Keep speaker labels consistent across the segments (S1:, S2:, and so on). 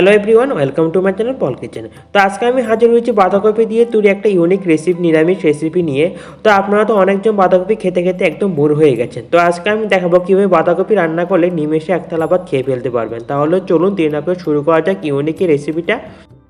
S1: Hello everyone welcome to my channel Pal kitchen তো আজকে আমি হাজির হয়েছি বাঁধাকপি দিয়ে তুরি একটা ইউনিক রেসিপি নিরামিষ রেসিপি নিয়ে। তো আপনারা তো অনেকজন বাঁধাকপি খেতে খেতে একদম বোর হয়ে গেছেন। তো আজকে আমি দেখাবো কীভাবে বাঁধাকপি রান্না করলে নিমেষে এক থালা ভাত খেয়ে ফেলতে পারবেন। তাহলে চলুন দিন করে শুরু করা যাক ইউনিক রেসিপিটা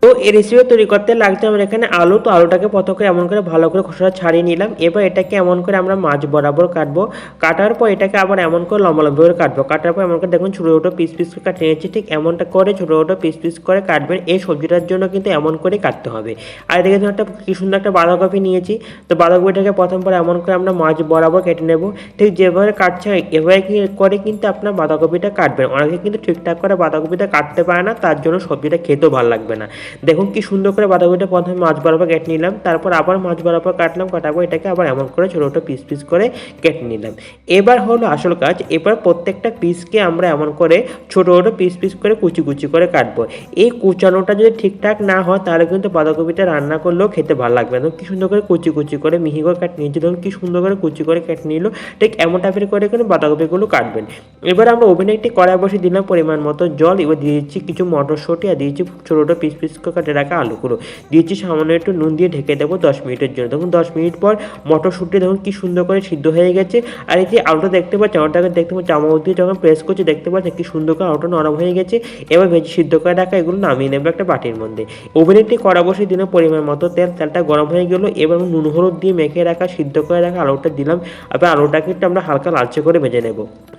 S1: তো এই রেসিপি তৈরি করতে লাগছে আমরা এখানে আলু। তো আলুটাকে প্রথম এমন করে ভালো করে খোসা ছাড়িয়ে নিলাম। এবার এটাকে এমন করে আমরা মাছ বরাবর কাটবো। কাটার পর এটাকে আবার এমন করে লম্বা লম্বা করে কাটবো। কাটার পর এমন করে দেখুন ছোটো ছোটো পিস পিস করে কাটে নিয়েছি। ঠিক এমনটা করে ছোটো ছোটো পিস পিস করে কাটবেন। এই সবজিটার জন্য কিন্তু এমন করে কাটতে হবে। আর এদিকে একটা কি সুন্দর একটা বাঁধাকপি নিয়েছি। তো বাঁধাকপিটাকে প্রথম পর এমন করে আমরা মাছ বরাবর কেটে নেব। ঠিক যেভাবে কাটছে এভাবে করে কিন্তু আপনার বাঁধাকপিটা কাটবেন। অনেকে কিন্তু ঠিকঠাক করে বাঁধাকপিটা কাটতে পারে না। তার জন্য সবজিটা খেতেও ভালো লাগবে না। দেখুন কি সুন্দর করে বাঁধাকপিটা প্রথমে মাছ বরাবর কেটে নিলাম, তারপর আবার মাছ বরাবর কাটলাম, কাটাবো, এটাকে আবার এমন করে ছোটো ছোটো পিস পিস করে কেটে নিলাম। এবার হলো আসল কাজ, এবার প্রত্যেকটা পিসকে আমরা এমন করে ছোটো ছোটো পিস পিস করে কুচি কুচি করে কাটবো। এই কুচানোটা যদি ঠিকঠাক না হয়, তাহলে কিন্তু বাঁধাকপিটা রান্না করলেও খেতে ভালো লাগবে না। কি সুন্দর করে কুচি কুচি করে মিহি করে কাট নিয়েছি ধরুন কি সুন্দর করে কুচি করে কেটে নিল, ঠিক এমন টাইপের করে কিন্তু বাঁধাকপিগুলো কাটবেন। এবার আমরা ওভেনে একটি কড়াই বসে দিলাম পরিমাণ মতো জল, এবার দিয়ে দিচ্ছি কিছু মটরশুঁটি, আর দিয়েছি ছোটো ছোটো পিস পিস করে কাটে রাখা আলুগুলো। দিয়েছি সামান্য একটু নুন দিয়ে ঢেকে দেবো দশ মিনিটের জন্য। দেখুন, দশ মিনিট পর মটরশুঁটি দেখুন কি সুন্দর করে সিদ্ধ হয়ে গেছে। আর এই যে আলুটা দেখতে পাচ্ছি আলুটাকে দেখতে পাচ্ছি, চামচ দিয়ে যখন প্রেস করছি, দেখতে পাচ্ছি কি সুন্দর করে আলুটা নরম হয়ে গেছে। এবার ভেজে সিদ্ধ করে রাখা এগুলো নামিয়ে নেব একটা বাটির মধ্যে। ওভেনে একটি কড়া বসে দিলাম, পরিমাণ মতো তেল, তেলটা গরম হয়ে গেলো। এবার নুন, হলুদ দিয়ে মেখে রাখা, সিদ্ধ করে রাখা আলুটা দিলাম। এবার আলুটাকে আমরা হালকা লালচে করে ভেজে নেব।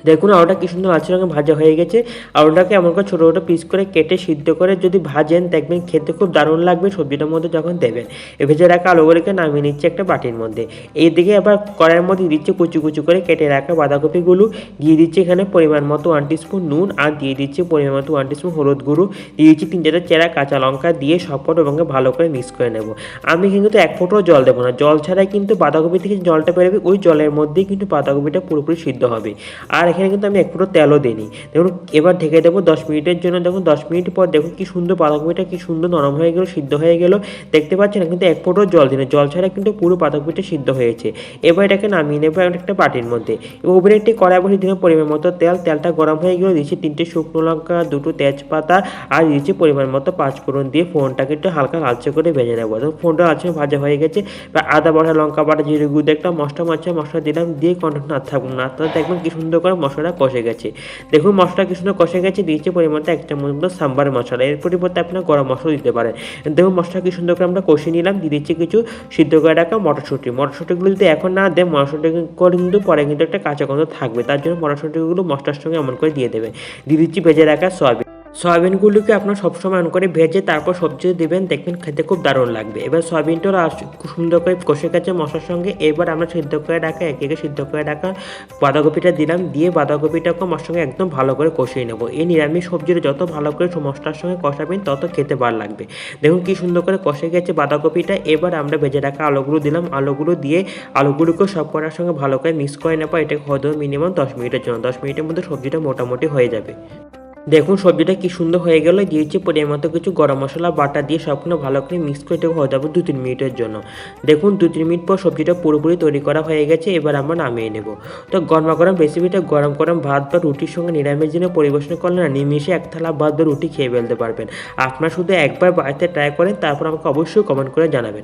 S1: দেখুন, আলুটা কি সুন্দর লালচে রঙে ভাজা হয়ে গেছে। আলুটাকে এমন করে ছোটো ছোটো পিস করে কেটে সিদ্ধ করে যদি ভাজেন, দেখবেন খেতে খুব দারুণ লাগবে, সবজিটার মধ্যে যখন দেবেন। এ ভেজে রাখা আলুগুলিকে নামিয়ে নিচ্ছে একটা বাটির মধ্যে। এইদিকে আবার কড়াইয়ের মধ্যে দিচ্ছে কুচু কুচু করে কেটে রাখা বাঁধাকপিগুলো দিয়ে দিচ্ছে এখানে পরিমাণ মতো ওয়ান স্পুন নুন আর দিয়ে দিচ্ছে পরিমাণ মতো ওয়ান স্পুন হলুদ গুঁড়ো। দিয়ে দিচ্ছি তিন চারটা চেরা কাঁচা লঙ্কা দিয়ে সব কটা এবং ভালো করে মিক্স করে নেব। আমি কিন্তু এক ফোঁটাও জল দেবো না। জল ছাড়াই কিন্তু বাঁধাকপি থেকে জলটা বেরোবে, ওই জলের মধ্যেই কিন্তু বাঁধাকপিটা পুরোপুরি সিদ্ধ হবে। আর এখানে কিন্তু আমি এক ফোঁটা তেলও দিইনি। দেখুন, এবার ঢেকে দেবো দশ মিনিটের জন্য। দেখুন, দশ মিনিট পর দেখুন কি সুন্দর বাঁধাকপিটা কি সুন্দর নরম হয়ে গেলো, সিদ্ধ হয়ে গেলো। দেখতে পাচ্ছেন, কিন্তু এক ফোঁটাও জল দিনে। জল ছাড়া কিন্তু পুরো বাঁধাকপিটা সিদ্ধ হয়েছে। এবার এটাকে নামিয়ে নেব একটা বাটির মধ্যে। এবং ওভেনে একটি কড়াই বসে দিলাম পরিমাণ মতো তেল। তেলটা গরম হয়ে গেলো। দিয়েছি তিনটে শুকনো লঙ্কা, দুটো তেজপাতা, আর দিয়েছি পরিমাণ মতো পাঁচ ফোড়ন দিয়ে ফোনটাকে একটু হালকা লালচে করে ভেজে নেব। তো ফোনটা লালচে ভাজা হয়ে গেছে। বা আদা, বাটা, লঙ্কা, বাটা, জিরে গুঁড়ো একটা মশলা মাছে মশলা দিলাম। দিয়ে কন্টিনিউ না থাকুন না। তো দেখবেন কি সুন্দর করে মশলাটা কষে গেছে। দেখুন মশলা কিছুটা কষে গেছে, দিয়েছি পরিমাণে মতো এক চামচ মতো সাম্বার মশলা। এর পরিবর্তে আপনার গরম মশলা দিতে পারেন। দেখুন মশলা কি সুন্দর করে আমরা কষে নিলাম। দিয়ে দিচ্ছি কিছু সিদ্ধ করে রাখা মটরশুঁটি। মটরশুঁটিগুলো যদি এখন না দেয় মটরশুঁটি করে কিন্তু পরে কিন্তু একটা কাঁচা গন্ধ থাকবে। তার জন্য মটরশুঁটিগুলো মশলার সঙ্গে এমন করে দিয়ে দেবে দিয়ে দিচ্ছি ভেজে রাখা সয়াবিন। সয়াবিনগুলোকে আপনার সবসময় অন করে ভেজে তারপর সবজি দেবেন, দেখবেন খেতে খুব দারুণ লাগবে। এবার সয়াবিনটা খুব সুন্দর করে কষে গেছে মশলার সঙ্গে। এবার আমরা সিদ্ধ করে রাখা, একে একে সিদ্ধ করে রাখা বাঁধাকপিটা দিলাম। দিয়ে বাঁধাকপিটাকে আমার সঙ্গে একদম ভালো করে কষিয়ে নেব। এই নিরামিষ সবজিটা যত ভালো করে মশলার সঙ্গে কষাবেন, তত খেতে ভালো লাগবে। দেখুন কি সুন্দর করে কষে গেছে বাঁধাকপিটা। এবার আমরা ভেজে রাখা আলুগুলো দিলাম। আলুগুলো দিয়ে আলুগুলোকেও সব করার সঙ্গে ভালো করে মিক্স করে নেব। এটাকে হয়তো মিনিমাম দশ মিনিটের জন্য। দশ মিনিটের মধ্যে সবজিটা মোটামুটি হয়ে যাবে। দেখুন, সবজিটা কি সুন্দর হয়ে গেল। দিয়েছি পরিমাণ মতো কিছু গরম মশলা, বাটা দিয়ে সবগুলো ভালো করে মিক্স করে এটাকে হয়ে যাবে দু তিন মিনিটের জন্য। দেখুন দু তিন মিনিট পর সবজিটা পুরোপুরি তৈরি করা হয়ে গেছে, এবার আমরা নামিয়ে নেব। তো গরমা গরম রেসিপিটা গরম গরম ভাত বা রুটির সঙ্গে নিরামিষ দিনে পরিবেশন করলে না নিমিশে এক থালা ভাত বা রুটি খেয়ে ফেলতে পারবেন। আপনারা শুধু একবার বাড়িতে ট্রাই করেন, তারপর আমাকে অবশ্যই কমেন্ট করে জানাবেন।